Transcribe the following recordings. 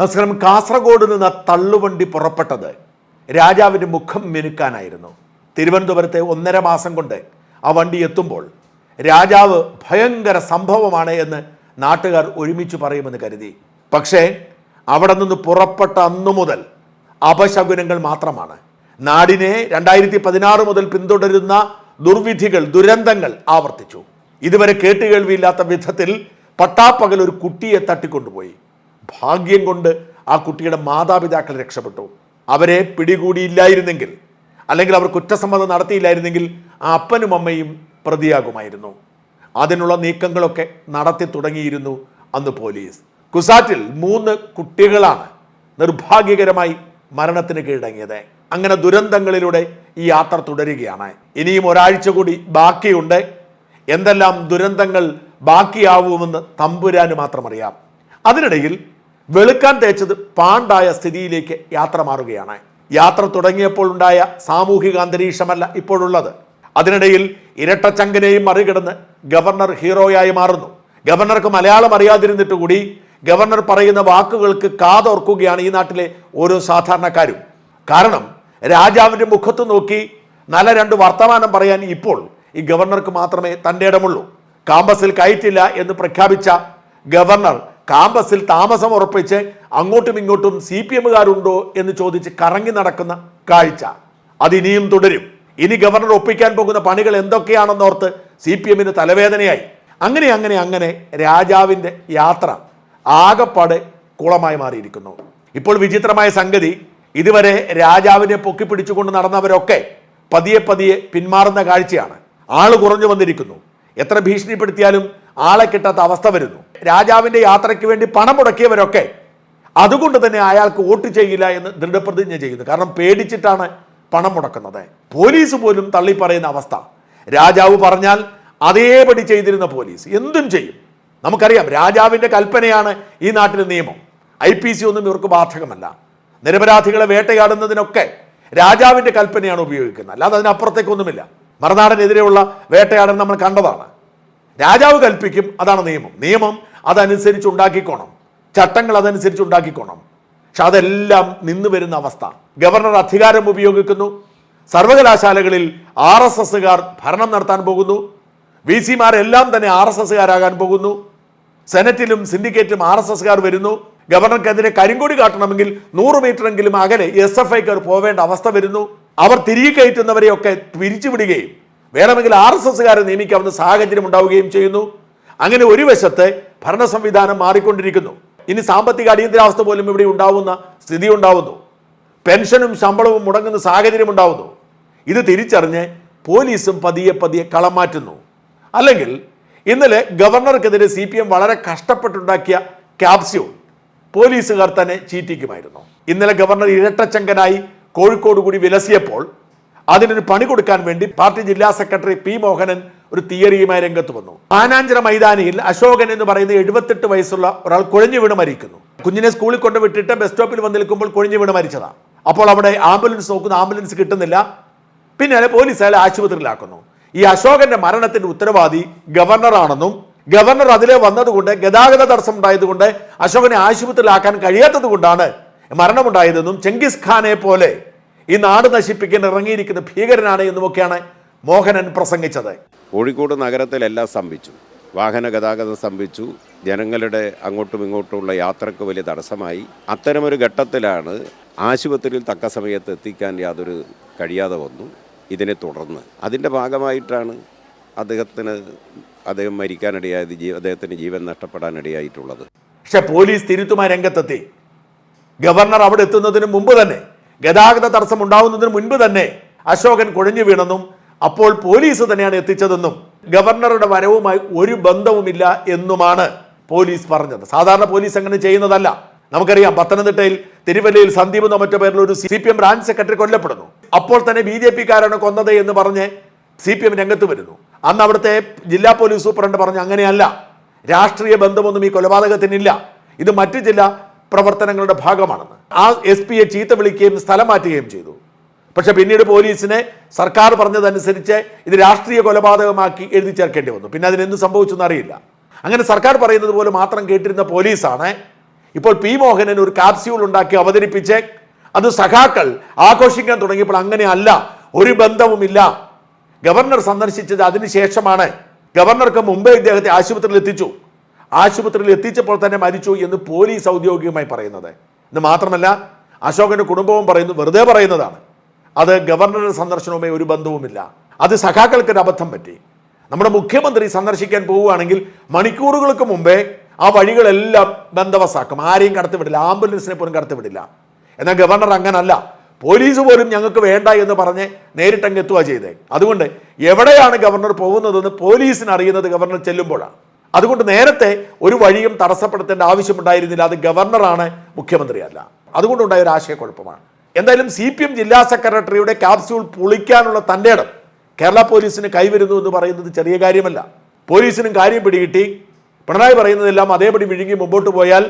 നമസ്കാരം. കാസർഗോഡ് നിന്ന് തള്ളുവണ്ടി പുറപ്പെട്ടത് രാജാവിന്റെ മുഖം മിനുക്കാനായിരുന്നു. തിരുവനന്തപുരത്തെ ഒന്നര മാസം കൊണ്ട് ആ വണ്ടി എത്തുമ്പോൾ രാജാവ് ഭയങ്കര സംഭവമാണ് എന്ന് നാട്ടുകാർ ഒരുമിച്ച് പറയുമെന്ന് കരുതി. പക്ഷേ അവിടെ നിന്ന് പുറപ്പെട്ട അന്നു മുതൽ അപശകുനങ്ങൾ മാത്രമാണ്. നാടിനെ രണ്ടായിരത്തി പതിനാറ് മുതൽ പിന്തുടരുന്ന ദുർവിധികൾ ദുരന്തങ്ങൾ ആവർത്തിച്ചു. ഇതുവരെ കേട്ടുകേൾവിയില്ലാത്ത വിധത്തിൽ പട്ടാപ്പകൽ ഒരു കുട്ടിയെ തട്ടിക്കൊണ്ടുപോയി. ഭാഗ്യം കൊണ്ട് ആ കുട്ടിയുടെ മാതാപിതാക്കൾ രക്ഷപ്പെട്ടു. അവരെ പിടികൂടിയില്ലായിരുന്നെങ്കിൽ അല്ലെങ്കിൽ അവർ കുറ്റസമ്മതം നടത്തിയില്ലായിരുന്നെങ്കിൽ ആ അപ്പനും അമ്മയും പ്രതിയാകുമായിരുന്നു. അതിനുള്ള നീക്കങ്ങളൊക്കെ നടത്തി തുടങ്ങിയിരുന്നു അന്ന് പോലീസ്. കുസാറ്റിൽ മൂന്ന് കുട്ടികളാണ് നിർഭാഗ്യകരമായി മരണത്തിന് കീഴടങ്ങിയത്. അങ്ങനെ ദുരന്തങ്ങളിലൂടെ ഈ യാത്ര തുടരുകയാണ്. ഇനിയും ഒരാഴ്ച കൂടി ബാക്കിയുണ്ട്. എന്തെല്ലാം ദുരന്തങ്ങൾ ബാക്കിയാവുമെന്ന് തമ്പുരാന് മാത്രമറിയാം. അതിനിടയിൽ വെളുക്കാൻ തേച്ചത് പാണ്ടായ സ്ഥിതിയിലേക്ക് യാത്ര മാറുകയാണ്. യാത്ര തുടങ്ങിയപ്പോൾ ഉണ്ടായ സാമൂഹിക അന്തരീക്ഷമല്ല ഇപ്പോഴുള്ളത്. അതിനിടയിൽ ഇരട്ടച്ചങ്കനെയും മറികടന്ന് ഗവർണർ ഹീറോയായി മാറുന്നു. ഗവർണർക്ക് മലയാളം അറിയാതിരുന്നിട്ട് കൂടി ഗവർണർ പറയുന്ന വാക്കുകൾക്ക് കാതോർക്കുകയാണ് ഈ നാട്ടിലെ ഓരോ സാധാരണക്കാരും. കാരണം രാജാവിന്റെ മുഖത്ത് നോക്കി നല്ല രണ്ട് വർത്തമാനം പറയാൻ ഇപ്പോൾ ഈ ഗവർണർക്ക് മാത്രമേ തന്റെ ഇടമുള്ളൂ. കാമ്പസിൽ കയറ്റില്ല എന്ന് പ്രഖ്യാപിച്ച ഗവർണർ കാമ്പസിൽ താമസം ഉറപ്പിച്ച് അങ്ങോട്ടും ഇങ്ങോട്ടും സി പി എമ്മുകാരുണ്ടോ എന്ന് ചോദിച്ച് കറങ്ങി നടക്കുന്ന കാഴ്ച. അതിനിയും തുടരും. ഇനി ഗവർണർ ഒപ്പിക്കാൻ പോകുന്ന പണികൾ എന്തൊക്കെയാണെന്നോർത്ത് സി പി എമ്മിന് തലവേദനയായി. അങ്ങനെ അങ്ങനെ അങ്ങനെ രാജാവിന്റെ യാത്ര ആകപ്പാട് കുളമായി മാറിയിരിക്കുന്നു. ഇപ്പോൾ വിചിത്രമായ സംഗതി ഇതുവരെ രാജാവിനെ പൊക്കി പിടിച്ചുകൊണ്ട് നടന്നവരൊക്കെ പതിയെ പതിയെ പിന്മാറുന്ന കാഴ്ചയാണ്. ആൾ കുറഞ്ഞു വന്നിരിക്കുന്നു. എത്ര ഭീഷണിപ്പെടുത്തിയാലും ആളെ കിട്ടാത്ത അവസ്ഥ വരുന്നു. രാജാവിന്റെ യാത്രയ്ക്ക് വേണ്ടി പണം മുടക്കിയവരൊക്കെ അതുകൊണ്ട് തന്നെ അയാൾക്ക് വോട്ട് ചെയ്യില്ല എന്ന് ദൃഢപ്രതിജ്ഞ ചെയ്യുന്നു കാരണം പേടിച്ചിട്ടാണ് പണം മുടക്കുന്നത്. പോലീസ് പോലും തള്ളി പറയുന്ന അവസ്ഥ. രാജാവ് പറഞ്ഞാൽ അതേപടി ചെയ്തിരുന്ന പോലീസ് എന്തും ചെയ്യും. നമുക്കറിയാം രാജാവിന്റെ കൽപ്പനയാണ് ഈ നാട്ടിലെ നിയമം. ഐ പി സി ഒന്നും ഇവർക്ക് ബാധകമല്ല. നിരപരാധികളെ വേട്ടയാടുന്നതിനൊക്കെ രാജാവിന്റെ കൽപ്പനയാണ് ഉപയോഗിക്കുന്നത്. അല്ലാതെ അതിനപ്പുറത്തേക്കൊന്നുമില്ല. മറുനാടനെതിരെയുള്ള വേട്ടയാടൽ നമ്മൾ കണ്ടതാണ്. രാജാവ് കൽപ്പിക്കും അതാണ് നിയമം. നിയമം അതനുസരിച്ച് ഉണ്ടാക്കിക്കോണം. ചട്ടങ്ങൾ അതനുസരിച്ച് ഉണ്ടാക്കിക്കോണം. പക്ഷെ അതെല്ലാം നിന്ന് വരുന്ന അവസ്ഥ. ഗവർണർ അധികാരം ഉപയോഗിക്കുന്നു. സർവകലാശാലകളിൽ ആർ എസ് എസ്സുകാർ ഭരണം നടത്താൻ പോകുന്നു. വി സിമാരെല്ലാം തന്നെ ആർ എസ് എസ്സുകാരാകാൻ പോകുന്നു. സെനറ്റിലും സിൻഡിക്കേറ്റിലും ആർ എസ് എസ്സുകാർ വരുന്നു. ഗവർണർക്കെതിരെ കരിങ്കൊടി കാട്ടണമെങ്കിൽ നൂറ് മീറ്ററെങ്കിലും അകലെ എസ് എഫ് ഐക്കാർ പോവേണ്ട അവസ്ഥ വരുന്നു. അവർ തിരികെ കയറ്റുന്നവരെയൊക്കെ പിരിച്ചുവിടുകയും വേണമെങ്കിൽ ആർ എസ് എസ്സുകാരെ നിയമിക്കാവുന്ന സാഹചര്യം ഉണ്ടാവുകയും ചെയ്യുന്നു. അങ്ങനെ ഒരു വശത്ത് ഭരണ സംവിധാനം മാറിക്കൊണ്ടിരിക്കുന്നു. ഇനി സാമ്പത്തിക അടിയന്തരാവസ്ഥ പോലും ഇവിടെ ഉണ്ടാവുന്ന സ്ഥിതി ഉണ്ടാവുന്നു പെൻഷനും ശമ്പളവും മുടങ്ങുന്ന സാഹചര്യം ഉണ്ടാവുന്നു. ഇത് തിരിച്ചറിഞ്ഞ് പോലീസും പതിയെ പതിയെ കളം മാറ്റുന്നു. അല്ലെങ്കിൽ ഇന്നലെ ഗവർണർക്കെതിരെ സി പി എം വളരെ കഷ്ടപ്പെട്ടുണ്ടാക്കിയ ക്യാപ്സ്യൂൾ പോലീസുകാർ തന്നെ ചീറ്റിക്കുമായിരുന്നു. ഇന്നലെ ഗവർണർ ഇരട്ടച്ചങ്കനായി കോഴിക്കോട് കൂടി വിലസിയപ്പോൾ അതിനൊരു പണി കൊടുക്കാൻ വേണ്ടി പാർട്ടി ജില്ലാ സെക്രട്ടറി പി മോഹനൻ ഒരു തിയറിയുമായി രംഗത്ത് വന്നു. ആനാഞ്ചിറ മൈതാനിയിൽ അശോകൻ എന്ന് പറയുന്ന എഴുപത്തെട്ട് വയസ്സുള്ള ഒരാൾ കുഴഞ്ഞു വീണ് മരിക്കുന്നു. കുഞ്ഞിനെ സ്കൂളിൽ കൊണ്ട് വിട്ടിട്ട് ബസ് സ്റ്റോപ്പിൽ വന്ന് നിൽക്കുമ്പോൾ കുഴഞ്ഞു വീണ് മരിച്ചതാണ് അപ്പോൾ അവിടെ ആംബുലൻസ് നോക്കുന്നു ആംബുലൻസ് കിട്ടുന്നില്ല. പിന്നെ അയാളെ പോലീസ് അയാളെ ആശുപത്രിയിലാക്കുന്നു. ഈ അശോകന്റെ മരണത്തിന്റെ ഉത്തരവാദി ഗവർണറാണെന്നും ഗവർണർ അതിലെ വന്നതുകൊണ്ട് ഗതാഗത തടസ്സം ഉണ്ടായതുകൊണ്ട് അശോകനെ ആശുപത്രിയിലാക്കാൻ കഴിയാത്തത് കൊണ്ടാണ് മരണമുണ്ടായതെന്നും ചെങ്കിസ് ഖാനെ പോലെ ഈ നാട് നശിപ്പിക്കാൻ ഇറങ്ങിയിരിക്കുന്ന ഭീകരനാണ് എന്നുമൊക്കെയാണ് മോഹനൻ പ്രസംഗിച്ചത്. കോഴിക്കോട് നഗരത്തിലെല്ലാം സ്തംഭിച്ചു. വാഹന ഗതാഗതം സ്തംഭിച്ചു. ജനങ്ങളുടെ അങ്ങോട്ടും ഇങ്ങോട്ടുമുള്ള യാത്രയ്ക്ക് വലിയ തടസ്സമായി. അത്തരമൊരു ഘട്ടത്തിലാണ് ആശുപത്രിയിൽ തക്ക സമയത്ത് എത്തിക്കാൻ യാതൊരു കഴിയാതെ വന്നു. ഇതിനെ തുടർന്ന് അതിന്റെ ഭാഗമായിട്ടാണ് അദ്ദേഹത്തിന് അദ്ദേഹം മരിക്കാനിടയായത് ജീ അദ്ദേഹത്തിന് ജീവൻ നഷ്ടപ്പെടാനിടയായിട്ടുള്ളത്. പക്ഷെ പോലീസ് തിരുത്തുമായി രംഗത്തെത്തി. ഗവർണർ അവിടെ എത്തുന്നതിന് മുമ്പ് തന്നെ ഗതാഗത തടസ്സം ഉണ്ടാവുന്നതിന് മുൻപ് തന്നെ അശോകൻ കുഴഞ്ഞു വീണെന്നും അപ്പോൾ പോലീസ് തന്നെയാണ് എത്തിച്ചതെന്നും ഗവർണറുടെ വരവുമായി ഒരു ബന്ധവുമില്ല എന്നുമാണ് പോലീസ് പറഞ്ഞത്. സാധാരണ പോലീസ് അങ്ങനെ ചെയ്യുന്നതല്ല. നമുക്കറിയാം പത്തനംതിട്ടയിൽ തിരുവല്ലയിൽ സന്ദീപ് എന്ന മറ്റു പേരിൽ ഒരു C P M branch secretary കൊല്ലപ്പെടുന്നു. അപ്പോൾ തന്നെ ബി ജെ പിക്കാരാണ് കൊന്നത് എന്ന് പറഞ്ഞ് സി പി എം രംഗത്ത് വരുന്നു. അന്ന് അവിടുത്തെ ജില്ലാ പോലീസ് സൂപ്രണ്ട് പറഞ്ഞു അങ്ങനെയല്ല. രാഷ്ട്രീയ ബന്ധമൊന്നും ഈ കൊലപാതകത്തിനില്ല. ഇത് മറ്റു ജില്ലാ പ്രവർത്തനങ്ങളുടെ ഭാഗമാണെന്ന്. ആ എസ് പിയെ ചീത്ത വിളിക്കുകയും സ്ഥലം മാറ്റുകയും ചെയ്തു. പക്ഷെ പിന്നീട് പോലീസിനെ സർക്കാർ പറഞ്ഞതനുസരിച്ച് ഇത് രാഷ്ട്രീയ കൊലപാതകമാക്കി എഴുതി ചേർക്കേണ്ടി വന്നു. പിന്നെ അതിനെന്ത് സംഭവിച്ചെന്ന് അറിയില്ല. അങ്ങനെ സർക്കാർ പറയുന്നത് പോലെ മാത്രം കേട്ടിരുന്ന പോലീസാണ് ഇപ്പോൾ പി മോഹനൻ ഒരു കാപ്സ്യൂൾ ഉണ്ടാക്കി അവതരിപ്പിച്ച് അത് സഖാക്കൾ ആഘോഷിക്കാൻ തുടങ്ങിയപ്പോൾ അങ്ങനെയല്ല ഒരു ബന്ധവുമില്ല. ഗവർണർ സന്ദർശിച്ചത് അതിനുശേഷമാണ് ഗവർണർക്ക് മുമ്പേ ഇദ്ദേഹത്തെ ആശുപത്രിയിൽ എത്തിച്ചു. ആശുപത്രിയിൽ എത്തിച്ചപ്പോൾ തന്നെ മരിച്ചു എന്ന് പോലീസ് ഔദ്യോഗികമായി പറയുന്നത്. ഇത് മാത്രമല്ല അശോകന്റെ കുടുംബവും പറയുന്നു വെറുതെ പറയുന്നതാണ്. അത് ഗവർണറുടെ സന്ദർശനവുമായി ഒരു ബന്ധവുമില്ല. അത് സഖാക്കൾക്ക് ഒരു അബദ്ധം പറ്റി. നമ്മുടെ മുഖ്യമന്ത്രി സന്ദർശിക്കാൻ പോവുകയാണെങ്കിൽ മണിക്കൂറുകൾക്ക് മുമ്പേ ആ വഴികളെല്ലാം ബന്ധവസാക്കും ആരെയും കടത്തിവിടില്ല. ആംബുലൻസിനെ പോലും കടത്തിവിടില്ല. എന്നാൽ ഗവർണർ അങ്ങനല്ല. പോലീസ് പോലും ഞങ്ങൾക്ക് വേണ്ട എന്ന് പറഞ്ഞ് നേരിട്ടങ്ങ് എത്തുക ചെയ്തേ. അതുകൊണ്ട് എവിടെയാണ് ഗവർണർ പോകുന്നതെന്ന് പോലീസിന് അറിയുന്നത് ഗവർണർ ചെല്ലുമ്പോഴാണ്. അതുകൊണ്ട് നേരത്തെ ഒരു വഴിയും തടസ്സപ്പെടുത്തേണ്ട ആവശ്യമുണ്ടായിരുന്നില്ല. അത് ഗവർണറാണ് മുഖ്യമന്ത്രിയല്ല. അതുകൊണ്ടുണ്ടായ ഒരു ആശയക്കുഴപ്പമാണ്. എന്തായാലും സി പി എം ജില്ലാ സെക്രട്ടറിയുടെ ക്യാപ്സ്യൂൾ പൊളിക്കാനുള്ള തന്റെ ഇടം കേരള പോലീസിന് കൈവരുന്നു എന്ന് പറയുന്നത് ചെറിയ കാര്യമല്ല. പോലീസിനും കാര്യം പിടികിട്ടി. പിണറായി പറയുന്നതെല്ലാം അതേപടി വിഴുങ്ങി മുമ്പോട്ട് പോയാൽ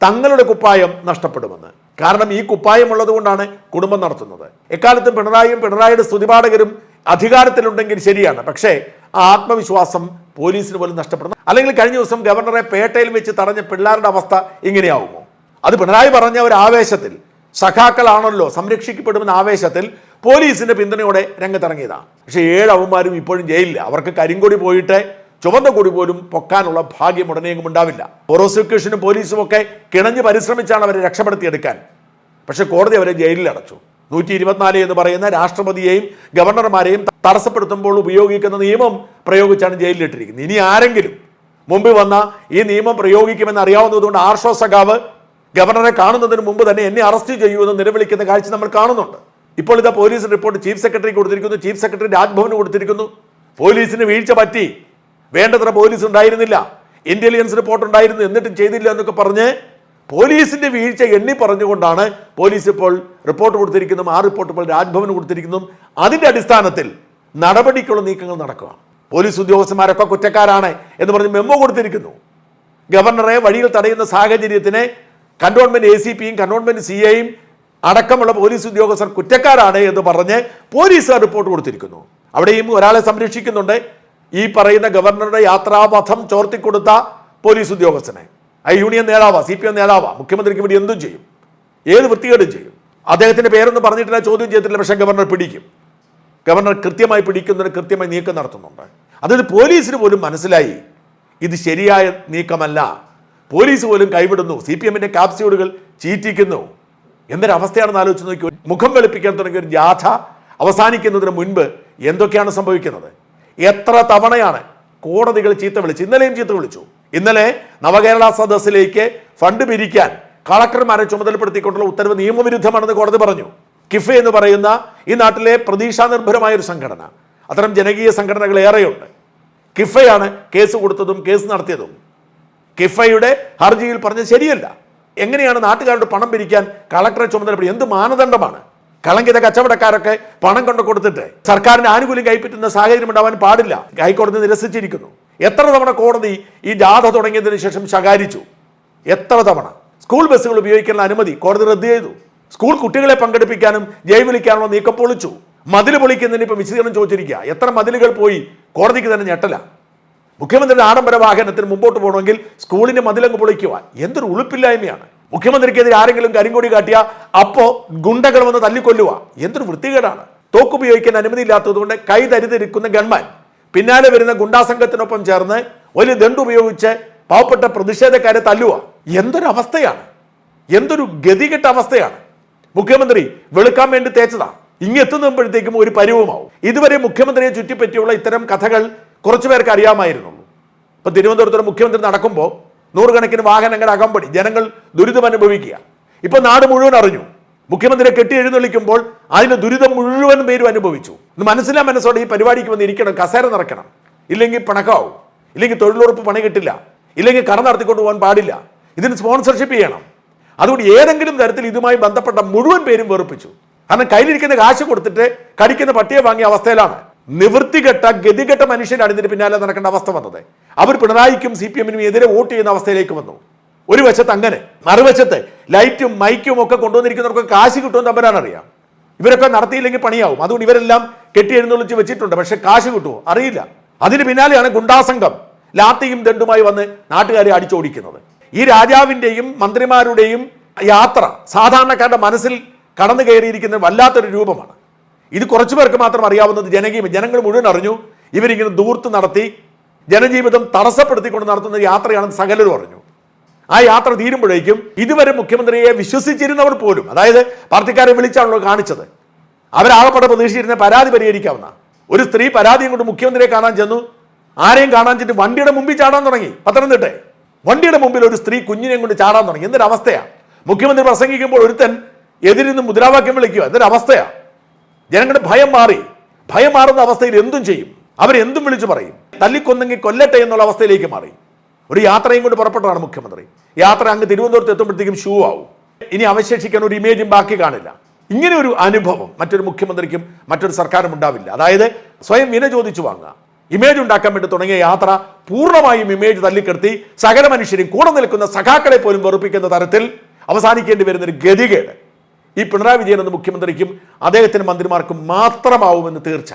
തങ്ങളുടെ കുപ്പായം നഷ്ടപ്പെടുമെന്ന്. കാരണം ഈ കുപ്പായം ഉള്ളത് കൊണ്ടാണ് കുടുംബം നടത്തുന്നത്. എക്കാലത്തും പിണറായിയും പിണറായിയുടെ സ്തുതിപാഠകരും അധികാരത്തിലുണ്ടെങ്കിൽ ശരിയാണ്. പക്ഷേ ആ ആത്മവിശ്വാസം പോലീസിന് പോലും നഷ്ടപ്പെടുന്നു. അല്ലെങ്കിൽ കഴിഞ്ഞ ദിവസം ഗവർണറെ പേട്ടയിൽ വെച്ച് തടഞ്ഞ പിള്ളേരുടെ അവസ്ഥ ഇങ്ങനെയാവുമോ? അത് പിണറായി പറഞ്ഞ ഒരു ആവേശത്തിൽ സഖാക്കളാണല്ലോ സംരക്ഷിക്കപ്പെടുമെന്ന ആവേശത്തിൽ പോലീസിന്റെ പിന്തുണയോടെ രംഗത്തിറങ്ങിയതാണ് പക്ഷേ ഏഴ് അവന്മാരും ഇപ്പോഴും ജയിലില്ല. അവർക്ക് കരിങ്കൊടി പോയിട്ട് ചുവന്ന കൊടി പോലും പൊക്കാനുള്ള ഭാഗ്യം ഉടനെയെങ്കിലും ഉണ്ടാവില്ല. പ്രോസിക്യൂഷനും പോലീസും ഒക്കെ കിണഞ്ഞ് പരിശ്രമിച്ചാണ് അവരെ രക്ഷപ്പെടുത്തിയെടുക്കാൻ. പക്ഷെ കോടതി അവരെ ജയിലിൽ അടച്ചു. നൂറ്റി ഇരുപത്തിനാല് എന്ന് പറയുന്ന രാഷ്ട്രപതിയെയും ഗവർണർമാരെയും തടസ്സപ്പെടുത്തുമ്പോൾ ഉപയോഗിക്കുന്ന നിയമം പ്രയോഗിച്ചാണ് ജയിലിലിട്ടിരിക്കുന്നത്. ഇനി ആരെങ്കിലും മുമ്പിൽ വന്ന ഈ നിയമം പ്രയോഗിക്കുമെന്ന് അറിയാവുന്നതുകൊണ്ട് ആർഷോ സഖാവ് ഗവർണറെ കാണുന്നതിന് മുമ്പ് തന്നെ എന്നെ അറസ്റ്റ് ചെയ്യുമെന്ന് നിലവിളിക്കുന്ന കാഴ്ച നമ്മൾ കാണുന്നുണ്ട്. ഇപ്പോൾ ഇതാ പോലീസ് റിപ്പോർട്ട് ചീഫ് സെക്രട്ടറി കൊടുത്തിരിക്കുന്നു ചീഫ് സെക്രട്ടറി രാജ്ഭവന് കൊടുത്തിരിക്കുന്നു. പോലീസിന് വീഴ്ച പറ്റി. വേണ്ടത്ര പോലീസ് ഉണ്ടായിരുന്നില്ല. ഇന്റലിജൻസ് റിപ്പോർട്ട് ഉണ്ടായിരുന്നു എന്നിട്ടും ചെയ്തില്ല എന്നൊക്കെ പറഞ്ഞ് പോലീസിന്റെ വീഴ്ച എണ്ണി പറഞ്ഞുകൊണ്ടാണ് പോലീസ് ഇപ്പോൾ റിപ്പോർട്ട് കൊടുത്തിരിക്കുന്നതും ആ റിപ്പോർട്ട് ഇപ്പോൾ രാജ്ഭവന് കൊടുത്തിരിക്കുന്നതും. അതിന്റെ അടിസ്ഥാനത്തിൽ നടപടിക്കുള്ള നീക്കങ്ങൾ നടക്കുക പോലീസ് ഉദ്യോഗസ്ഥന്മാരൊക്കെ കുറ്റക്കാരാണ് എന്ന് പറഞ്ഞ് മെമ്മോ കൊടുത്തിരിക്കുന്നു. ഗവർണറെ വഴിയിൽ തടയുന്ന സാഹചര്യത്തിന് കന്റോൺമെന്റ് എ സി പിയും കണ്ടോൺമെന്റ് സി എയും അടക്കമുള്ള പോലീസ് ഉദ്യോഗസ്ഥർ കുറ്റക്കാരാണ് എന്ന് പറഞ്ഞ് പോലീസ് റിപ്പോർട്ട് കൊടുത്തിരിക്കുന്നു. അവിടെയും ഒരാളെ സംരക്ഷിക്കുന്നുണ്ട്. ഈ പറയുന്ന ഗവർണറുടെ യാത്രാപഥം ചോർത്തിക്കൊടുത്ത പോലീസ് ഉദ്യോഗസ്ഥനെ. ഐ യൂണിയൻ നേതാവാ സി പി എം നേതാവാ മുഖ്യമന്ത്രിക്ക് വേണ്ടി എന്തും ചെയ്യും. ഏത് വൃത്തികേടും ചെയ്യും. അദ്ദേഹത്തിന്റെ പേരൊന്നും പറഞ്ഞിട്ടില്ല ചോദ്യം ചെയ്തിട്ടില്ല പക്ഷേ ഗവർണർ പിടിക്കും. ഗവർണർ കൃത്യമായി പിടിക്കുന്നതിന് കൃത്യമായി നീക്കം നടത്തുന്നുണ്ട്. അതായത് പോലീസിന് പോലും മനസ്സിലായി ഇത് ശരിയായ നീക്കമല്ല പോലീസ് പോലും കൈവിടുന്നു. സി പി എമ്മിന്റെ കാപ്സ്യൂളുകൾ ചീറ്റിക്കുന്നു. എന്തൊരവസ്ഥയാണെന്ന് ആലോചിച്ച് നോക്കി. മുഖം വെളുപ്പിക്കാൻ തുടങ്ങിയ ഒരു ജാഥ അവസാനിക്കുന്നതിന് മുൻപ് എന്തൊക്കെയാണ് സംഭവിക്കുന്നത്? എത്ര തവണയാണ് കോടതികൾ ചീത്ത വിളിച്ചു? ഇന്നലെയും ചീത്ത വിളിച്ചു. ഇന്നലെ നവകേരള സദസ്സിലേക്ക് ഫണ്ട് പിരിക്കാൻ കളക്ടർമാരെ ചുമതലപ്പെടുത്തിക്കൊണ്ടുള്ള ഉത്തരവ് നിയമവിരുദ്ധമാണെന്ന് കോടതി പറഞ്ഞു. കിഫ് എന്ന് പറയുന്ന ഈ നാട്ടിലെ പ്രതീക്ഷാ നിർഭരമായ ഒരു സംഘടന. അത്തരം ജനകീയ സംഘടനകൾ ഏറെയുണ്ട്. കിഫയാണ് കേസ് കൊടുത്തതും കേസ് നടത്തിയതും. കിഫയുടെ ഹർജിയിൽ പറഞ്ഞത് ശരിയല്ല. എങ്ങനെയാണ് നാട്ടുകാരുടെ പണം പിരിക്കാൻ കളക്ടറെ ചുമതലപ്പെടുത്തി? എന്ത് മാനദണ്ഡമാണ്? കളങ്കിത കച്ചവടക്കാരൊക്കെ പണം കൊണ്ട് കൊടുത്തിട്ട് സർക്കാരിന് ആനുകൂല്യം കൈപ്പറ്റുന്ന സാഹചര്യം ഉണ്ടാവാൻ പാടില്ല. ഹൈക്കോടതി നിരസിച്ചിരിക്കുന്നു. എത്ര തവണ കോടതി ഈ ജാഥ തുടങ്ങിയതിനു ശേഷം ശകാരിച്ചു? എത്ര തവണ? സ്കൂൾ ബസ്സുകൾ ഉപയോഗിക്കാനുള്ള അനുമതി കോടതി റദ്ദ് ചെയ്തു. സ്കൂൾ കുട്ടികളെ പങ്കെടുപ്പിക്കാനും ജയ് വിളിക്കാനുള്ള നീക്കം പൊളിച്ചു. മതിൽ പൊളിക്കുന്നതിന് ഇപ്പൊ വിശദീകരണം ചോദിച്ചിരിക്കുക. എത്ര മതിലുകൾ പോയി കോടതിക്ക് തന്നെ ഞെട്ടല. മുഖ്യമന്ത്രിയുടെ ആഡംബര വാഹനത്തിന് മുമ്പോട്ട് പോകണമെങ്കിൽ സ്കൂളിന്റെ മതിലങ്ങ് പൊളിക്കുവാൻ എന്തൊരു ഉളുപ്പില്ലായ്മയാണ്. മുഖ്യമന്ത്രിക്കെതിരെ ആരെങ്കിലും കരിങ്കൊടി കാട്ടിയ അപ്പോ ഗുണ്ടകൾ വന്ന് തല്ലിക്കൊല്ലുക എന്തൊരു വൃത്തികേടാണ്. തോക്കുപയോഗിക്കാൻ അനുമതിയില്ലാത്തതുകൊണ്ട് കൈ തരിതിരിക്കുന്ന ഗൺമാൻ. പിന്നാലെ വരുന്ന ഗുണ്ടാസംഘത്തിനൊപ്പം ചേർന്ന് ഒരു ദണ്ട് ഉപയോഗിച്ച് പാവപ്പെട്ട പ്രതിഷേധക്കാരെ തല്ലുക എന്തൊരു അവസ്ഥയാണ്. എന്തൊരു ഗതികെട്ട അവസ്ഥയാണ്. മുഖ്യമന്ത്രി വെളുക്കാൻ വേണ്ടി തേച്ചതാ. ഇങ്ങെത്തുമ്പോഴത്തേക്കും ഒരു പരിവുമാവും. ഇതുവരെ മുഖ്യമന്ത്രിയെ ചുറ്റിപ്പറ്റിയുള്ള ഇത്തരം കഥകൾ കുറച്ചു പേർക്ക് അറിയാമായിരുന്നുള്ളൂ. ഇപ്പൊ തിരുവനന്തപുരത്ത് മുഖ്യമന്ത്രി നടക്കുമ്പോൾ നൂറുകണക്കിന് വാഹനങ്ങൾ അകമ്പടി ജനങ്ങൾ ദുരിതം അനുഭവിക്കുക. ഇപ്പൊ നാട് മുഴുവൻ അറിഞ്ഞു. മുഖ്യമന്ത്രിയെ കെട്ടി എഴുന്നള്ളിക്കുമ്പോൾ അതിന് ദുരിതം മുഴുവൻ പേരും അനുഭവിച്ചു. ഇന്ന് മനസ്സിലാ മനസ്സോടെ ഈ പരിപാടിക്ക് വന്ന് ഇരിക്കണം കസേര നിറക്കണം ഇല്ലെങ്കിൽ പണക്കാവും. ഇല്ലെങ്കിൽ തൊഴിലുറപ്പ് പണി കിട്ടില്ല. ഇല്ലെങ്കിൽ കട നടത്തിക്കൊണ്ട് പോകാൻ പാടില്ല. ഇതിന് സ്പോൺസർഷിപ്പ് ചെയ്യണം. അതുകൊണ്ട് ഏതെങ്കിലും തരത്തിൽ ഇതുമായി ബന്ധപ്പെട്ട മുഴുവൻ പേരും വെറുപ്പിച്ചു. കാരണം കയ്യിലിരിക്കുന്ന കാശ് കൊടുത്തിട്ട് കടിക്കുന്ന പട്ടിയെ വാങ്ങിയ അവസ്ഥയിലാണ്. നിവൃത്തികെട്ട ഗതികെട്ട മനുഷ്യരാണ് ഇതിന് പിന്നാലെ നടക്കേണ്ട അവസ്ഥ വന്നത്. അവർ പിണറായിക്കും സി പി എമ്മിനും എതിരെ വോട്ട് ചെയ്യുന്ന അവസ്ഥയിലേക്ക് വന്നു. ഒരു വശത്ത് അങ്ങനെ മറുവശത്ത് ലൈറ്റും മൈക്കും ഒക്കെ കൊണ്ടുവന്നിരിക്കുന്നവർക്ക് കാശ് കിട്ടുമെന്ന് തമ്പരാനറിയാം ഇവരൊക്കെ നടത്തിയില്ലെങ്കിൽ പണിയാവും. അതുകൊണ്ട് ഇവരെല്ലാം കെട്ടി വെച്ചിട്ടുണ്ട്. പക്ഷെ കാശ് കിട്ടുമോ? അറിയില്ല. അതിന് പിന്നാലെയാണ് ഗുണ്ടാസംഘം ലാത്തിയും ദണ്ടുമായി വന്ന് നാട്ടുകാരെ അടിച്ചോടിക്കുന്നത്. ഈ രാജാവിന്റെയും മന്ത്രിമാരുടെയും യാത്ര സാധാരണക്കാരുടെ മനസ്സിൽ കടന്നു കയറിയിരിക്കുന്ന വല്ലാത്തൊരു രൂപമാണ്. ഇത് കുറച്ചു പേർക്ക് മാത്രം അറിയാവുന്നത് ജനകീയ. ജനങ്ങൾ മുഴുവൻ അറിഞ്ഞു. ഇവരിങ്ങനെ ദൂർത്ത് നടത്തി ജനജീവിതം തടസ്സപ്പെടുത്തിക്കൊണ്ട് നടത്തുന്ന യാത്രയാണെന്ന് സകലരും അറിഞ്ഞു. ആ യാത്ര തീരുമ്പോഴേക്കും ഇതുവരെ മുഖ്യമന്ത്രിയെ വിശ്വസിച്ചിരുന്നവർ പോലും അതായത് പാർട്ടിക്കാരെ വിളിച്ചാണല്ലോ കാണിച്ചത്. അവരാകപ്പെടെ പ്രതീക്ഷിച്ചിരുന്ന പരാതി പരിഹരിക്കാവുന്ന. ഒരു സ്ത്രീ പരാതിയും കൊണ്ട് മുഖ്യമന്ത്രിയെ കാണാൻ ചെന്നു. ആരെയും കാണാൻ ചെന്ന് വണ്ടിയുടെ മുമ്പിൽ ചാടാൻ തുടങ്ങി. പത്തനംതിട്ടെ. വണ്ടിയുടെ മുമ്പിൽ ഒരു സ്ത്രീ കുഞ്ഞിനെയും കൊണ്ട് ചാടാൻ തുടങ്ങി. എന്തൊരു അവസ്ഥയാണ് മുഖ്യമന്ത്രി പ്രസംഗിക്കുമ്പോൾ ഒരുത്തൻ എതിരിന്ന് മുദ്രാവാക്യം വിളിക്കുക. എന്തൊരു അവസ്ഥയാണ് ജനങ്ങളുടെ ഭയം മാറി. ഭയം മാറുന്ന അവസ്ഥയിൽ എന്തും ചെയ്യും. അവരെന്തും വിളിച്ചു പറയും. തല്ലിക്കൊന്നെങ്കിൽ കൊല്ലട്ടെ എന്നുള്ള അവസ്ഥയിലേക്ക് മാറി. ഒരു യാത്രയും കൊണ്ട് പുറപ്പെട്ടതാണ് മുഖ്യമന്ത്രി. യാത്ര അങ്ങ് തിരുവനന്തപുരത്ത് എത്തുമ്പോഴത്തേക്കും ഷൂ ആവും. ഇനി അവശേഷിക്കാൻ ഒരു ഇമേജും ബാക്കി കാണില്ല. ഇങ്ങനെ ഒരു അനുഭവം മറ്റൊരു മുഖ്യമന്ത്രിക്കും മറ്റൊരു സർക്കാരും ഉണ്ടാവില്ല. അതായത് സ്വയം വില ചോദിച്ചു വാങ്ങുക. ഇമേജ് ഉണ്ടാക്കാൻ വേണ്ടി തുടങ്ങിയ യാത്ര പൂർണമായും ഇമേജ് തല്ലിക്കെടുത്തി സകല മനുഷ്യരും കൂടെ നിൽക്കുന്ന സഖാക്കളെ പോലും വെറുപ്പിക്കുന്ന തരത്തിൽ അവസാനിക്കേണ്ടി വരുന്നൊരു ഗതികേട്. ഈ പിണറായി വിജയൻ എന്ന മുഖ്യമന്ത്രിക്കും അദ്ദേഹത്തിന്റെ മന്ത്രിമാർക്കും മാത്രമാവുമെന്ന് തീർച്ച.